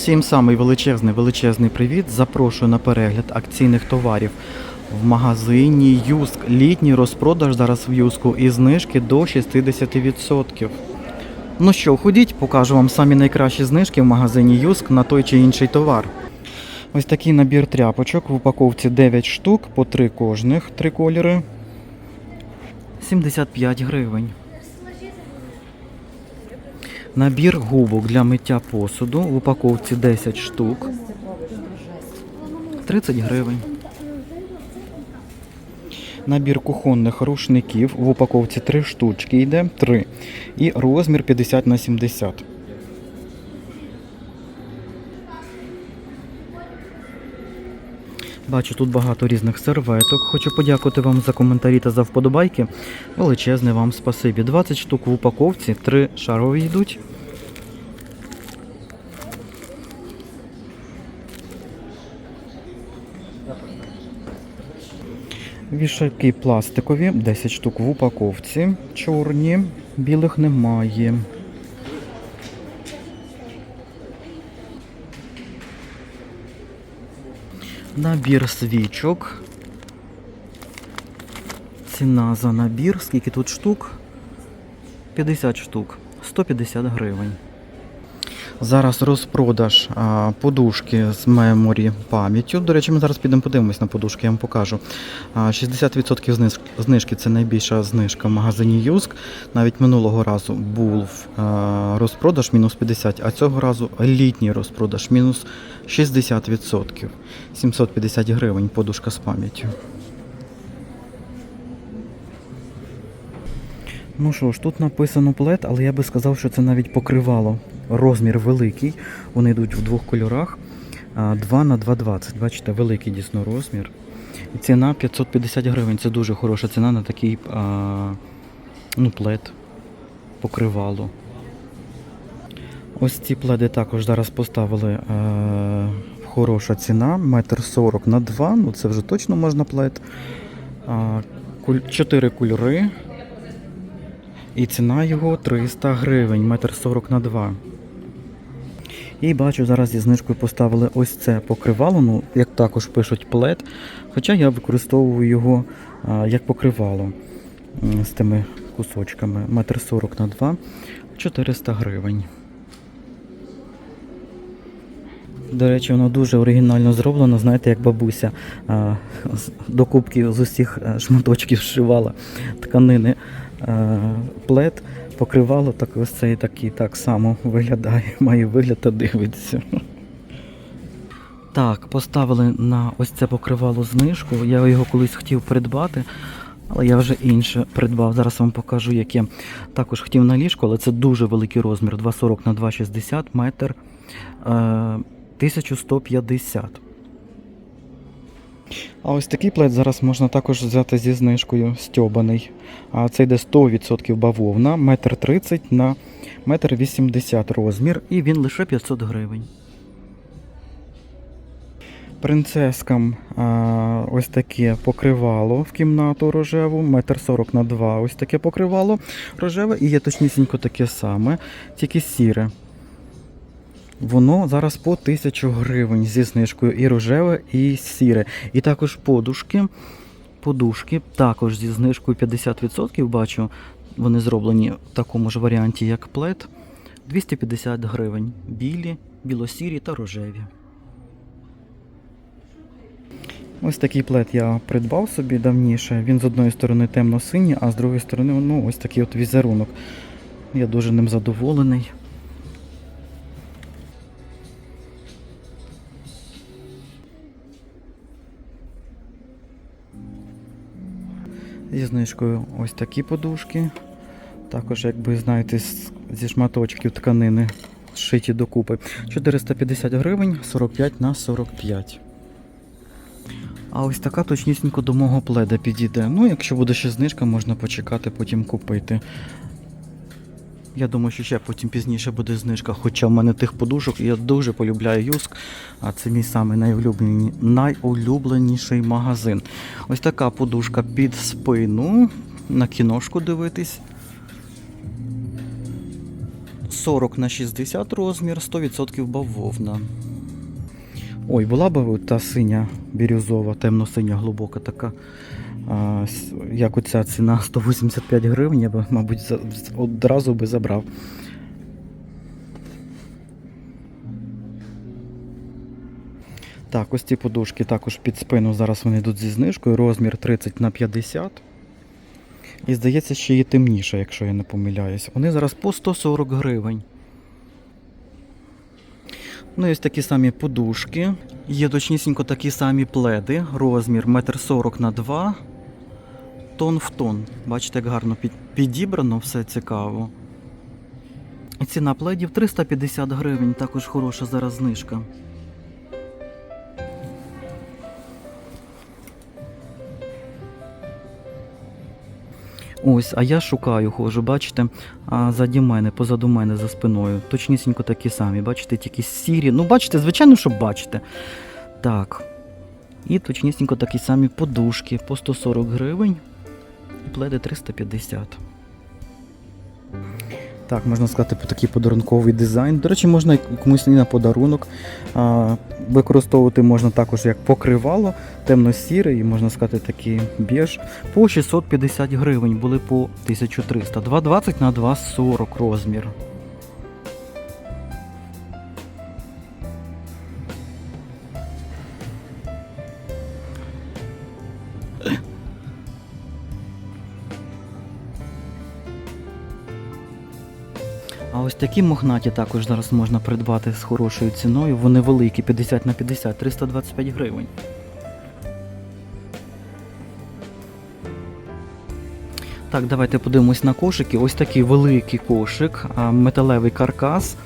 Всім самий величезний величезний привіт. Запрошую на перегляд акційних товарів в магазині Юск. Літній розпродаж зараз в Юску і знижки до 60%. Ну що, ходіть, покажу вам самі найкращі знижки в магазині Юск на той чи інший товар. Ось такий набір тряпочок в упаковці 9 штук, по 3 кожних, 3 кольори. 75 гривень. Набір губок для миття посуду в упаковці 10 штук. 30 гривень. Набір кухонних рушників в упаковці 3 штучки йде 3. І розмір 50 на 70. Бачу тут багато різних серветок. Хочу подякувати вам за коментарі та за вподобайки. Величезне вам спасибі. 20 штук в упаковці, 3 шарові йдуть. Вішаки пластикові, 10 штук в упаковці. Чорні, білих немає. Набір свічок. Ціна за набір. Скільки тут штук? 50 штук. 150 гривень. Зараз розпродаж а, подушки з меморі пам'яттю. До речі, ми зараз підемо подивимось на подушки, я вам покажу. А, 60% зниж- знижки це найбільша знижка в магазині Юск. Навіть минулого разу був а, розпродаж мінус 50, а цього разу літній розпродаж мінус 60%. 750 гривень подушка з пам'яттю. Ну що ж, тут написано плед, але я би сказав, що це навіть покривало. Розмір великий. Вони йдуть в двох кольорах. А, 2 на 2,20. Бачите, великий дійсно розмір. І ціна 550 гривень. Це дуже хороша ціна на такий а, ну, плед. Покривало. Ось ці пледи також зараз поставили е, хороша ціна. Метр 40 на 2. Ну це вже точно можна плед. А, куль- Чотири кольори. І ціна його 300 гривень, метр 40 на 2. І бачу, зараз зі знижкою поставили ось це покривало, ну, як також пишуть плед. Хоча я використовую його а, як покривало з тими кусочками. Метр 40 на 2, 400 гривень. До речі, воно дуже оригінально зроблено, знаєте, як бабуся а, з- до з усіх е, шматочків зшивала тканини плед, покривало, так ось цей такий так само виглядає, має вигляд та дивиться. Так, поставили на ось це покривало знижку. Я його колись хотів придбати, але я вже інше придбав. Зараз вам покажу, яке. Також хотів на ліжко, але це дуже великий розмір. 2,40 на 2,60 метр. Е, 1150. А ось такий плед зараз можна також взяти зі знижкою стьобаний. А це йде 100% бавовна, метр 30 на метр 80 розмір, і він лише 500 гривень. Принцескам а, ось таке покривало в кімнату рожеву, метр 40 на 2 ось таке покривало рожеве, і є точнісінько таке саме, тільки сіре. Воно зараз по 1000 гривень зі знижкою і рожеве, і сіре. І також подушки. Подушки також зі знижкою 50% бачу. Вони зроблені в такому ж варіанті, як плед. 250 гривень. Білі, білосірі та рожеві. Ось такий плед я придбав собі давніше. Він з одної сторони темно-синій, а з другої сторони ну, ось такий от візерунок. Я дуже ним задоволений. Зі знижкою ось такі подушки. Також, якби знаєте, зі шматочків тканини шиті докупи. 450 гривень, 45 на 45. А ось така точнісінько до мого пледа підійде. Ну, якщо буде ще знижка, можна почекати, потім купити. Я думаю, що ще потім пізніше буде знижка. Хоча в мене тих подушок я дуже полюбляю Юск, а це мій самий найулюблені, найулюбленіший магазин. Ось така подушка під спину. На кіношку дивитись. 40 на 60 розмір, 100% бавовна. Ой, була б та синя бірюзова, темно-синя, глибока така. Як оця ціна 185 гривень, я б, мабуть, одразу би забрав. Так, ось ці подушки також під спину. Зараз вони йдуть зі знижкою. Розмір 30 на 50. І здається, ще є темніше, якщо я не помиляюсь. Вони зараз по 140 гривень. Ну і ось такі самі подушки. Є точнісінько такі самі пледи. Розмір 1,40 на 2 тон в тон. Бачите, як гарно підібрано, все цікаво. Ціна пледів 350 гривень, також хороша зараз знижка. Ось, а я шукаю, ходжу, бачите, а заді мене, позаду мене за спиною. Точнісінько такі самі, бачите, тільки сірі. Ну, бачите, звичайно, що бачите. Так. І точнісінько такі самі подушки по 140 гривень. І пледи 350. Так, можна сказати, по такий подарунковий дизайн. До речі, можна комусь і на подарунок. А, використовувати можна також як покривало, темно-сірий, і можна сказати, такий біж. По 650 гривень були по 1300. 2,20 на 2,40 розмір. Такі мохнаті також зараз можна придбати з хорошою ціною. Вони великі, 50 на 50, 325 гривень. Так, давайте подивимось на кошики. Ось такий великий кошик, металевий каркас.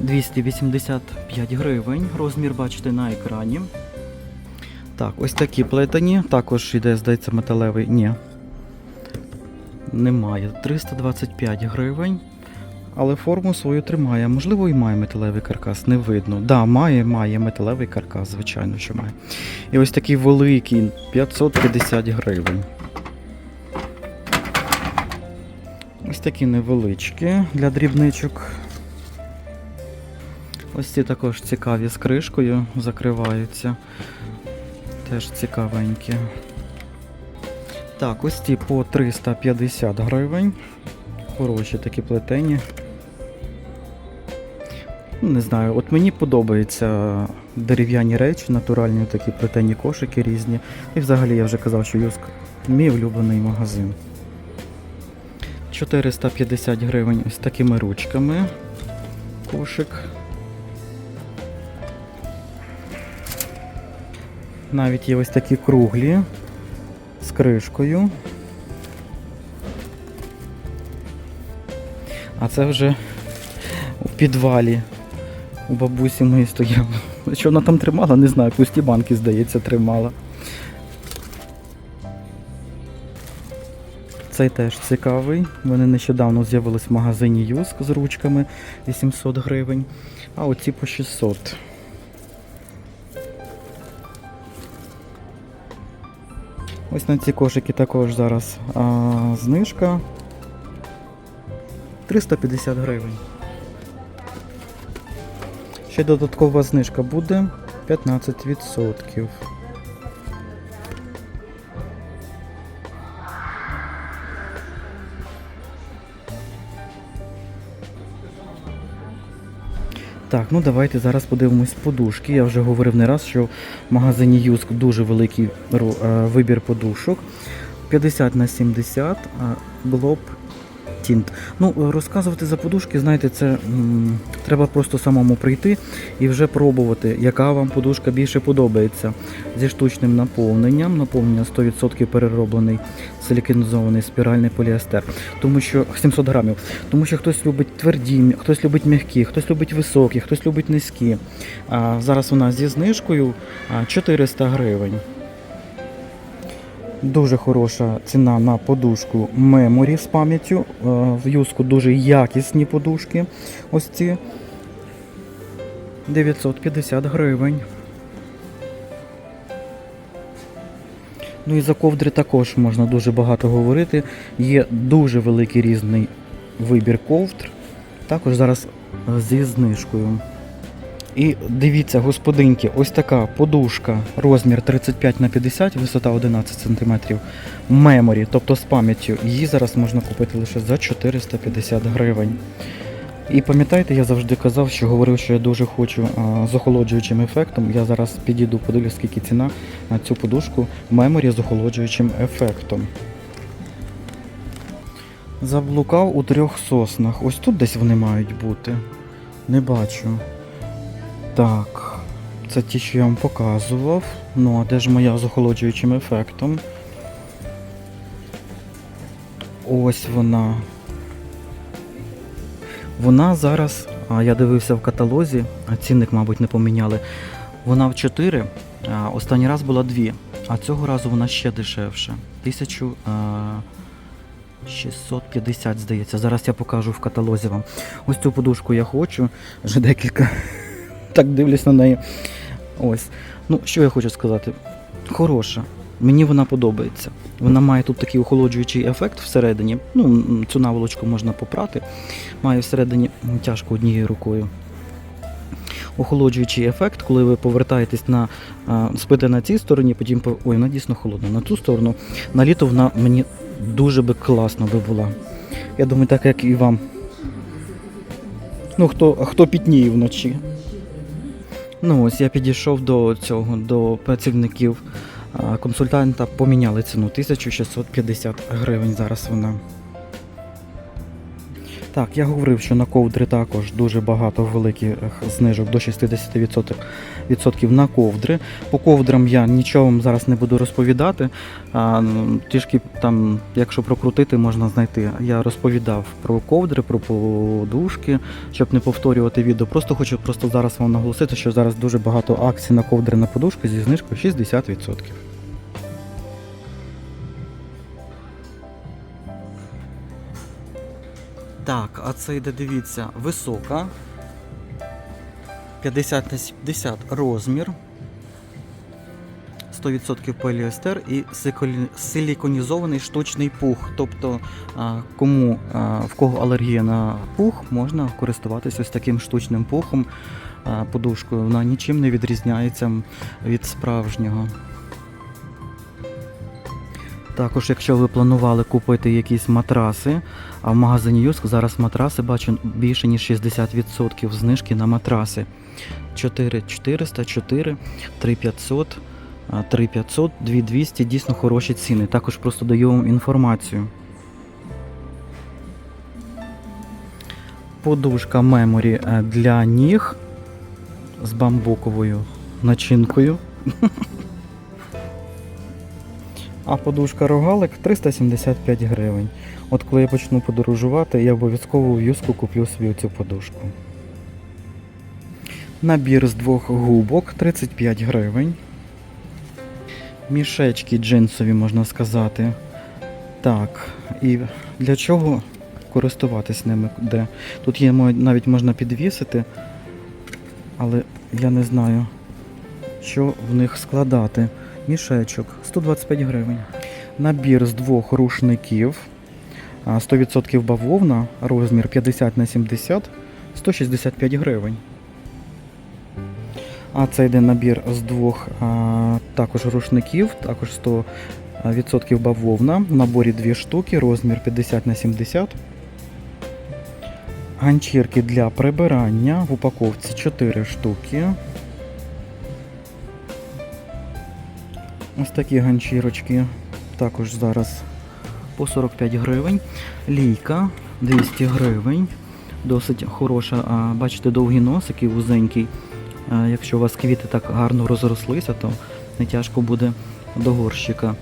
285 гривень. Розмір бачите на екрані. Так, ось такі плетені. Також йде, здається, металевий. Ні. Немає. 325 гривень. Але форму свою тримає. Можливо, і має металевий каркас, не видно. Да, має, має металевий каркас, звичайно, що має. І ось такий великий 550 гривень. Ось такі невеличкі для дрібничок. Ось ці також цікаві з кришкою закриваються. Теж цікавенькі. Так, ось ці по 350 гривень. Хороші такі плетені. Не знаю, от мені подобаються дерев'яні речі, натуральні такі плетені кошики різні. І взагалі я вже казав, що Юск мій улюблений магазин. 450 гривень ось такими ручками. Кошик. Навіть є ось такі круглі з кришкою. А це вже у підвалі. У бабусі моєї стояла. Що вона там тримала, не знаю, пусті банки, здається, тримала. Цей теж цікавий. Вони нещодавно з'явились в магазині Юск з ручками 800 гривень, а оці по 600. Ось на ці кошики також зараз а, знижка 350 гривень. Ще додаткова знижка буде 15%. Так, ну давайте зараз подивимось подушки. Я вже говорив не раз, що в магазині Юск дуже великий е, вибір подушок. 50 на 70 а, Glob Tint. Ну, розказувати за подушки, знаєте, це м, треба просто самому прийти і вже пробувати, яка вам подушка більше подобається. Зі штучним наповненням, наповнення 100% перероблений силіконізований спіральний поліестер. Тому що 700 грамів. Тому що хтось любить тверді, хтось любить м'які, хтось любить високі, хтось любить низькі. А, зараз у нас зі знижкою 400 гривень. Дуже хороша ціна на подушку Memory з пам'яттю. Е, В юску дуже якісні подушки. Ось ці 950 гривень. Ну і за ковдри також можна дуже багато говорити. Є дуже великий різний вибір ковдр. Також зараз е, зі знижкою. І дивіться, господинки, ось така подушка, розмір 35 на 50, висота 11 см, меморі, тобто з пам'яттю. Її зараз можна купити лише за 450 гривень. І пам'ятаєте, я завжди казав, що говорив, що я дуже хочу а, з охолоджуючим ефектом. Я зараз підійду, подивлюсь, скільки ціна на цю подушку меморі з охолоджуючим ефектом. Заблукав у трьох соснах. Ось тут десь вони мають бути. Не бачу. Так, це ті, що я вам показував. Ну, а де ж моя з охолоджуючим ефектом? Ось вона. Вона зараз, я дивився в каталозі, цінник, мабуть, не поміняли. Вона в 4, а останній раз була 2, а цього разу вона ще дешевше. 1650, здається. Зараз я покажу в каталозі вам. Ось цю подушку я хочу. Вже декілька. Так дивлюсь на неї. Ось. Ну, що я хочу сказати? Хороша. Мені вона подобається. Вона має тут такий охолоджуючий ефект всередині. Ну, цю наволочку можна попрати. Має всередині тяжко однією рукою. Охолоджуючий ефект, коли ви повертаєтесь на спите на цій стороні, потім по- ой, вона дійсно холодна. На ту сторону на літо вона мені дуже би класно би була. Я думаю, так як і вам. Ну, хто, хто пітніє вночі. Ну ось я підійшов до цього, до працівників консультанта, поміняли ціну 1650 гривень зараз вона. Так, я говорив, що на ковдри також дуже багато великих знижок до 60% на ковдри. По ковдрам я нічого вам зараз не буду розповідати. Трішки там, якщо прокрутити, можна знайти. Я розповідав про ковдри, про подушки, щоб не повторювати відео. Просто хочу просто зараз вам наголосити, що зараз дуже багато акцій на ковдри на подушки зі знижкою 60%. Так, а це йде, дивіться, висока. 50 на 70 розмір. 100% поліестер і силіконізований штучний пух. Тобто, кому в кого алергія на пух, можна користуватися ось таким штучним пухом, подушкою. Вона нічим не відрізняється від справжнього. Також, якщо ви планували купити якісь матраси, а в магазині Юск зараз матраси бачу більше ніж 60% знижки на матраси. 4400, 4, 3500, 3500, 2200, дійсно хороші ціни. Також просто даю вам інформацію. Подушка меморі для ніг з бамбуковою начинкою. А подушка рогалик 375 гривень. От коли я почну подорожувати, я обов'язково в юску куплю собі цю подушку. Набір з двох губок 35 гривень. Мішечки джинсові, можна сказати. Так, і для чого користуватись ними? Де? Тут є навіть можна підвісити, але я не знаю, що в них складати. Мішечок 125 гривень. Набір з двох рушників. 100% бавовна, розмір 50 на 70, 165 гривень. А це йде набір з двох а, також рушників, також 100% бавовна. В наборі дві штуки, розмір 50 на 70. Ганчірки для прибирання в упаковці 4 штуки. Ось такі ганчірочки також зараз по 45 гривень. Лійка 200 гривень. Досить хороша. А, бачите, довгі носики, вузенький. Якщо у вас квіти так гарно розрослися, то не тяжко буде до горщика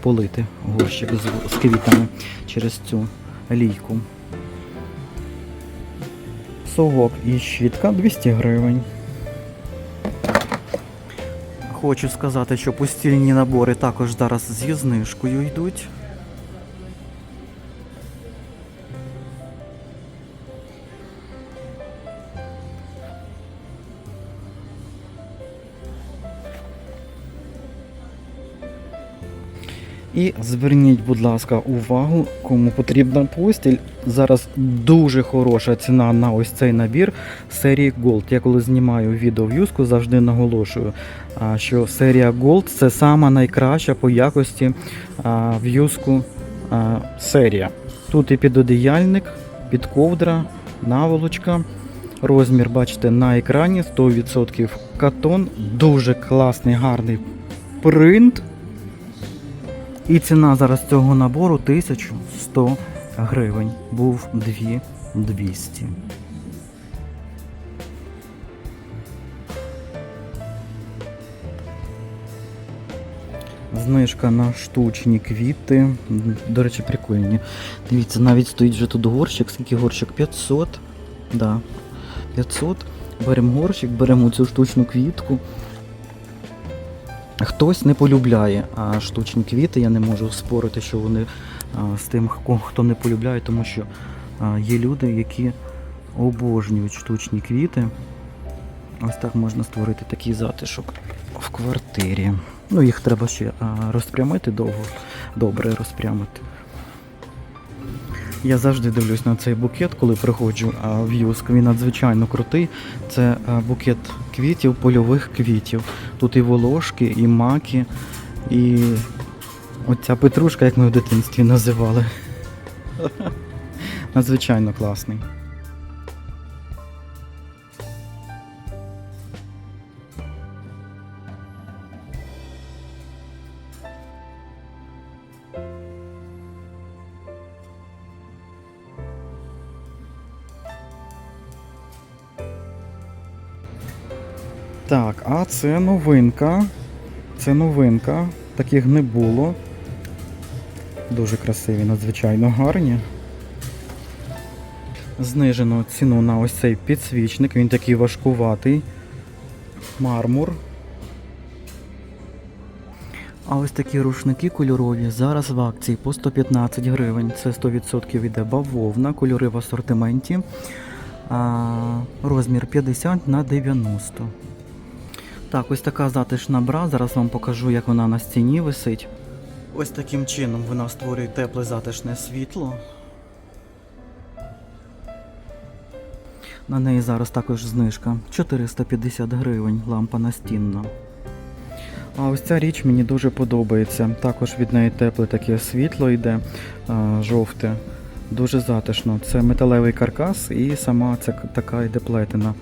полити горщик з, квітами через цю лійку. Совок і щітка 200 гривень. Хочу сказати, що постільні набори також зараз зі знижкою йдуть. І зверніть, будь ласка, увагу, кому потрібна постіль. Зараз дуже хороша ціна на ось цей набір серії Gold. Я коли знімаю відео в юску, завжди наголошую, що серія Gold це сама найкраща по якості в юску серія. Тут і підодіяльник, підковдра, наволочка. Розмір, бачите, на екрані 100% катон. Дуже класний, гарний принт. І ціна зараз цього набору 1100 гривень. Був 2200. Знижка на штучні квіти. До речі, прикольні. Дивіться, навіть стоїть вже тут горщик. Скільки горщик? 500. Да. 500. Беремо горщик, беремо цю штучну квітку. Хтось не полюбляє штучні квіти. Я не можу спорити, що вони з тим, хто- не полюбляє, тому що є люди, які обожнюють штучні квіти. Ось так можна створити такий затишок в квартирі. Ну, їх треба ще розпрямити довго, добре розпрямити. Я завжди дивлюсь на цей букет, коли приходжу в Юск. Він надзвичайно крутий. Це букет квітів, польових квітів. Тут і волошки, і маки, і оця петрушка, як ми в дитинстві називали. Надзвичайно класний. Це новинка. Це новинка. Таких не було. Дуже красиві, надзвичайно гарні. Знижено ціну на ось цей підсвічник. Він такий важкуватий. Мармур. А ось такі рушники кольорові зараз в акції по 115 гривень. Це 100% іде бавовна, кольори в асортименті. А, розмір 50 на 90. Так, ось така затишна бра. Зараз вам покажу, як вона на стіні висить. Ось таким чином вона створює тепле затишне світло. На неї зараз також знижка 450 гривень, лампа настінна. А ось ця річ мені дуже подобається. Також від неї тепле таке світло йде, жовте. Дуже затишно. Це металевий каркас і сама ця така йде плетена.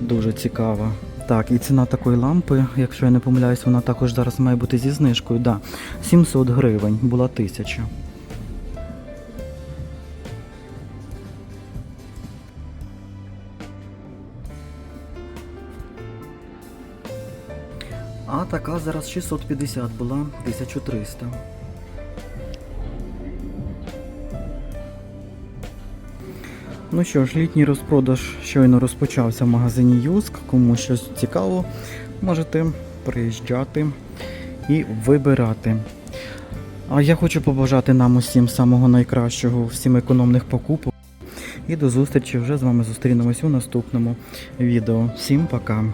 Дуже цікава. Так, і ціна такої лампи, якщо я не помиляюсь, вона також зараз має бути зі знижкою. Да, 700 гривень, була 1000. А така зараз 650 була 1300. Ну що ж, літній розпродаж щойно розпочався в магазині Юск. Кому щось цікаво, можете приїжджати і вибирати. А я хочу побажати нам усім самого найкращого, всім економних покупок. І до зустрічі вже з вами зустрінемось у наступному відео. Всім пока!